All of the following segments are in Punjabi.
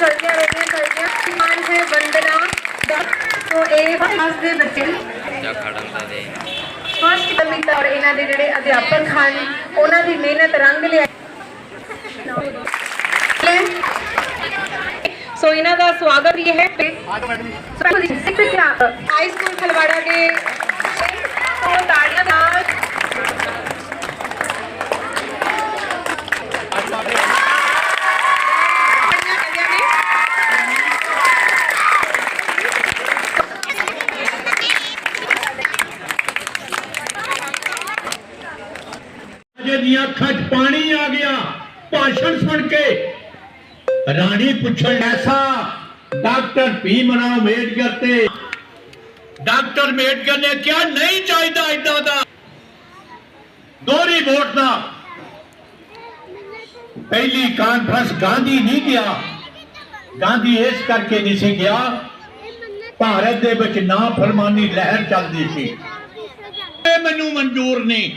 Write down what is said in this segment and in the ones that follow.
ਨਾਲ ਚਲਦੀਆਂ ਰਹਿੰਦੀਆਂ ਚਲਦੀਆਂ ਮਾਨ ਹੈ ਵੰਦਨਾ ਦਾ। ਸੋ ਇਹ ਕਲਾਸ ਦੇ ਬੱਚੇ ਜਾਂ ਖੜਨ ਦਾ। ਦੇ ਫਸਟ ਕਮਿਟਾ ਔਰ ਇਹਨਾਂ ਦੇ ਜਿਹੜੇ ਅਧਿਆਪਕ ਹਨ ਉਹਨਾਂ ਦੀ ਮਿਹਨਤ ਰੰਗ ਲਿਆ। ਸੋ ਇਹਨਾਂ ਦਾ ਸਵਾਗਤ ਵੀ ਹੈ। ਸਿੱਖਿਆ ਹਾਈ ਸਕੂਲ ਖਲਵਾੜਾ ਦੇ ਅਜੇ ਦੀਆਂ ਅੱਖਾਂ 'ਚ ਪਾਣੀ ਆ ਗਿਆ, ਭਾਸ਼ਣ ਸੁਣ ਕੇ ਰਾਣੀ ਪੁੱਛਣ ਐਸਾ ਡਾਕਟਰ ਭੀਮ ਰਾਓ ਅੰਬੇਡਕਰ ਤੇ ਡਾਕਟਰ ਅੰਬੇਡਕਰ ਨੇ ਕਿਹਾ, ਨਹੀਂ ਚਾਹੀਦਾ ਇਦਾਂ ਦਾ। ਦੋਹਰੀ ਵੋਟ ਦਾ ਪਹਿਲੀ ਕਾਨਫਰੰਸ ਗਾਂਧੀ ਨਹੀਂ ਗਿਆ। ਗਾਂਧੀ ਇਸ ਕਰਕੇ ਨਹੀਂ ਸੀ ਗਿਆ, ਭਾਰਤ ਦੇ ਵਿੱਚ ਨਾ ਫਰਮਾਨੀ ਲਹਿਰ ਚੱਲਦੀ ਸੀ। ਇਹ ਮੈਨੂੰ ਮਨਜ਼ੂਰ ਨਹੀਂ।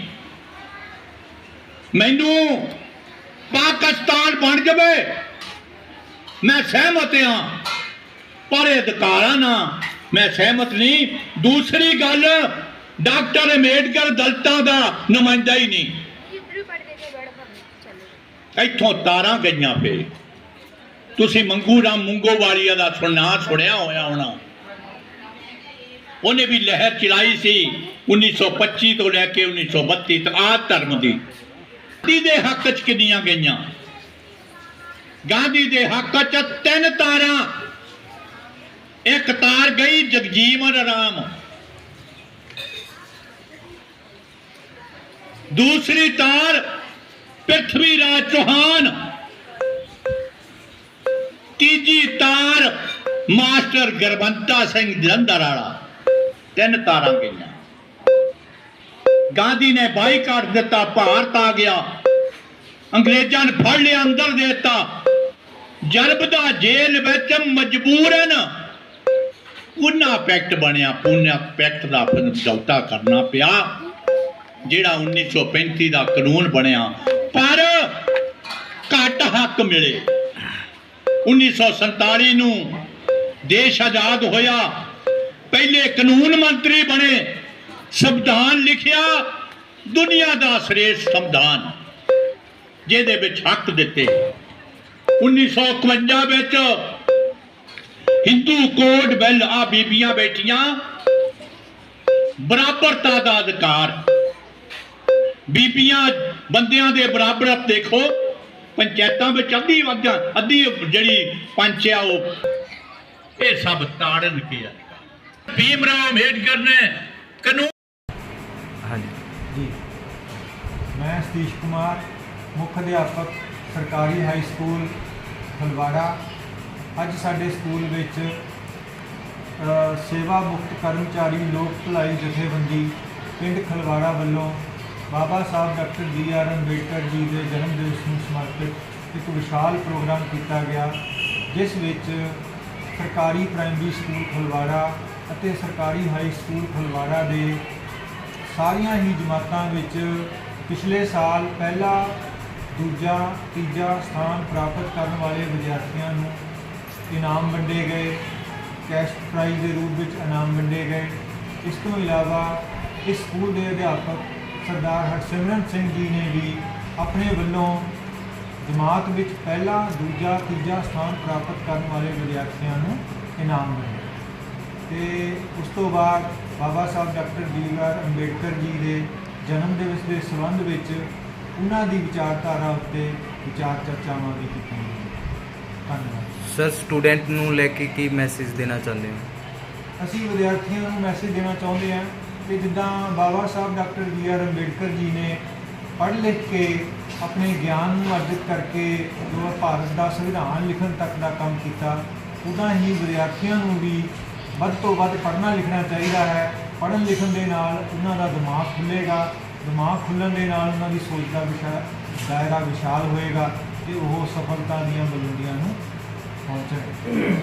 ਮੈਨੂੰ ਪਾਕਿਸਤਾਨ ਬਣ ਜਾਵੇ। ਮੈਂ ਸਹਿਮਤ ਹਾਂ, ਪਰ ਇਹ ਅਧਿਕਾਰਾਂ ਨਾਲ ਮੈਂ ਸਹਿਮਤ ਨਹੀਂ। ਦੂਸਰੀ ਗੱਲ, ਡਾਕਟਰ ਅੰਬੇਡਕਰ ਦਲਤਾਂ ਦਾ ਨੁਮਾਇੰਦਾ ਹੀ ਨਹੀਂ। ਇੱਥੋਂ ਤਾਰਾਂ ਗਈਆਂ ਪਏ ਤੁਸੀਂ ਮੰਗੂ ਰਾਮ ਮੁੰਗੋਵਾਲੀਆ ਦਾ ਸੁਣਾ ਸੁਣਿਆ ਹੋਇਆ ਹੋਣਾ। ਉਹਨੇ ਵੀ ਲਹਿਰ ਚਲਾਈ ਸੀ 1925 ਤੋਂ ਲੈ ਕੇ 1932 ਤੱਕ ਆ ਧਰਮ ਦੀ। ਗਾਂਧੀ ਦੇ ਹੱਕ ਚ ਕਿੰਨੀਆਂ ਗਈਆਂ? ਗਾਂਧੀ ਦੇ ਹੱਕ ਚ ਤਿੰਨ ਤਾਰਾਂ। ਇੱਕ ਤਾਰ ਗਈ ਜਗਜੀਵਨ ਰਾਮ। ਦੂਸਰੀ ਤਾਰ ਪ੍ਰਿਥਵੀ ਰਾਜ ਚੌਹਾਨ। ਤੀਜੀ ਤਾਰ ਮਾਸਟਰ ਗਰਬੰਤਾ ਸਿੰਘ ਜਲੰਧਰ ਵਾਲਾ। ਤਿੰਨ ਤਾਰਾਂ ਗਈਆਂ। ਗਾਂਧੀ ਨੇ ਬਾਈਕਾਟ ਦਿੱਤਾ, ਭਾਰਤ ਆ ਗਿਆ। ਅੰਗਰੇਜ਼ਾਂ ਨੇ ਫੜ ਲਿਆ, ਅੰਦਰ ਦੇ ਦਿੱਤਾ। ਜਲਬਦਾ ਜੇਲ੍ਹ ਵਿੱਚ ਮਜਬੂਰਨ ਪੁਨਾ ਪੈਕਟ ਬਣਿਆ ਪੁਨਾ ਪੈਕਟ ਦਾ ਫਿਰ ਜਲਤਾ ਕਰਨਾ ਪਿਆ, ਜਿਹੜਾ 1935 ਦਾ ਕਾਨੂੰਨ ਬਣਿਆ। ਪਰ ਘੱਟ ਹੱਕ ਮਿਲੇ। 1947 ਨੂੰ ਦੇਸ਼ ਆਜ਼ਾਦ ਹੋਇਆ। ਪਹਿਲੇ ਕਾਨੂੰਨ ਮੰਤਰੀ ਬਣੇ, ਸੰਵਿਧਾਨ ਲਿਖਿਆ, ਦੁਨੀਆ ਦਾ ਸ੍ਰੇਸ਼ਟ ਸੰਵਿਧਾਨ। ਜਿਹਦੇ ਵਿੱਚ ਹੱਕ ਦਿੱਤੇ। 1951 ਵਿੱਚ ਹਿੰਦੂ ਕੋਡ ਬਿੱਲ ਆ ਬੀਬੀਆਂ ਬੈਠੀਆਂ। ਬਰਾਬਰਤਾ ਦਾ ਅਧਿਕਾਰ। ਬੀਬੀਆਂ ਬੰਦਿਆਂ ਦੇ ਬਰਾਬਰ ਦੇਖੋ, ਪੰਚਾਇਤਾਂ ਵਿੱਚ ਅੱਧੀ ਵਾਜਾਂ ਅੱਧੀ ਜਿਹੜੀ ਪੰਚ ਆ ਉਹ। ਇਹ ਸਭ ਤਾੜਨ ਕੇ ਆ। ਭੀਮਰਾਓ ਅੰਬੇਡਕਰ ਨੇ ਕਾਨੂੰਨ ਹਾਂਜੀ। ਜੀ। ਮੈਂ ਸਤੀਸ਼ ਕੁਮਾਰ ਮੁੱਖ ਅਧਿਆਪਕ ਸਰਕਾਰੀ ਹਾਈ ਸਕੂਲ ਫਲਵਾੜਾ ਅੱਜ ਸਾਡੇ ਸਕੂਲ ਵਿੱਚ ਸੇਵਾ ਮੁਕਤ ਕਰਮਚਾਰੀ ਲੋਕ ਭਲਾਈ ਜਥੇਬੰਦੀ ਪਿੰਡ ਖਲਵਾੜਾ ਵੱਲੋਂ Baba Sahib doctor B R Ambedkar ji ਦੇ ਜਨਮ ਦਿਵਸ ਨੂੰ ਸਮਰਪਿਤ ਇੱਕ ਵਿਸ਼ਾਲ ਪ੍ਰੋਗਰਾਮ ਕੀਤਾ ਗਿਆ, ਜਿਸ ਵਿੱਚ ਸਰਕਾਰੀ ਪ੍ਰਾਇਮਰੀ ਸਕੂਲ ਖਲਵਾੜਾ ਅਤੇ ਸਰਕਾਰੀ ਹਾਈ ਸਕੂਲ ਖਲਵਾੜਾ ਦੇ ਸਾਰੀਆਂ ਹੀ ਜਮਾਤਾਂ ਵਿੱਚ ਪਿਛਲੇ ਸਾਲ ਪਹਿਲਾ ਦੂਜਾ, ਤੀਜਾ ਸਥਾਨ ਪ੍ਰਾਪਤ ਕਰਨ ਵਾਲੇ ਵਿਦਿਆਰਥੀਆਂ ਨੂੰ ਇਨਾਮ ਵੰਡੇ ਗਏ। ਕੈਸ਼ ਪ੍ਰਾਈਜ਼ ਦੇ ਰੂਪ ਵਿੱਚ ਇਨਾਮ ਵੰਡੇ ਗਏ। ਇਸ ਤੋਂ ਇਲਾਵਾ ਇਸ ਸਕੂਲ ਦੇ ਅਧਿਆਪਕ ਸਰਦਾਰ ਹਰਸਿਮਰਨ ਸਿੰਘ ਜੀ ਨੇ ਵੀ ਆਪਣੇ ਵੱਲੋਂ ਜਮਾਤ ਵਿੱਚ ਪਹਿਲਾ, ਦੂਜਾ, ਤੀਜਾ ਸਥਾਨ ਪ੍ਰਾਪਤ ਕਰਨ ਵਾਲੇ ਵਿਦਿਆਰਥੀਆਂ ਨੂੰ ਇਨਾਮ ਵੰਡੇ। ਤੇ ਉਸ ਤੋਂ ਬਾਅਦ Baba Sahib doctor B R Ambedkar ji ਦੇ ਜਨਮ ਦਿਵਸ ਦੇ ਸੰਬੰਧ ਵਿੱਚ ਉਹਨਾਂ ਦੀ ਵਿਚਾਰਧਾਰਾ ਉੱਤੇ ਵਿਚਾਰ ਚਰਚਾਵਾਂ ਵੀ ਕੀਤੀਆਂ ਗਈਆਂ। ਧੰਨਵਾਦ। ਸਰ ਸਟੂਡੈਂਟ ਨੂੰ ਲੈ ਕੇ ਕੀ ਮੈਸੇਜ ਦੇਣਾ ਚਾਹੁੰਦੇ ਹੋ? ਅਸੀਂ ਵਿਦਿਆਰਥੀਆਂ ਨੂੰ ਮੈਸੇਜ ਦੇਣਾ ਚਾਹੁੰਦੇ ਹਾਂ ਕਿ ਜਿੱਦਾਂ Baba Sahib doctor B R Ambedkar ji ਨੇ ਪੜ੍ਹ ਲਿਖ ਕੇ ਆਪਣੇ ਗਿਆਨ ਨੂੰ ਅਰਜਿਤ ਕਰਕੇ ਜੋ ਭਾਰਤ ਦਾ ਸੰਵਿਧਾਨ ਲਿਖਣ ਤੱਕ ਦਾ ਕੰਮ ਕੀਤਾ ਉਦਾਂ ਹੀ ਵਿਦਿਆਰਥੀਆਂ ਨੂੰ ਵੀ ਵੱਧ ਤੋਂ ਵੱਧ ਪੜ੍ਹਨਾ ਲਿਖਣਾ ਚਾਹੀਦਾ ਹੈ। ਪੜ੍ਹਨ ਲਿਖਣ ਦੇ ਨਾਲ ਉਹਨਾਂ ਦਾ ਦਿਮਾਗ ਖੁੱਲੇਗਾ ਦਿਮਾਗ ਖੁੱਲਣ ਦੇ ਨਾਲ ਉਹਨਾਂ ਦੀ ਸੋਚ ਦਾ ਵਿਸ਼ਾ ਦਾਇਰਾ ਵਿਸ਼ਾਲ ਹੋਏਗਾ ਤੇ ਉਹ ਸਫਲਤਾ ਦੀਆਂ ਬੁਲੰਦੀਆਂ ਨੂੰ ਪਹੁੰਚਣਗੇ।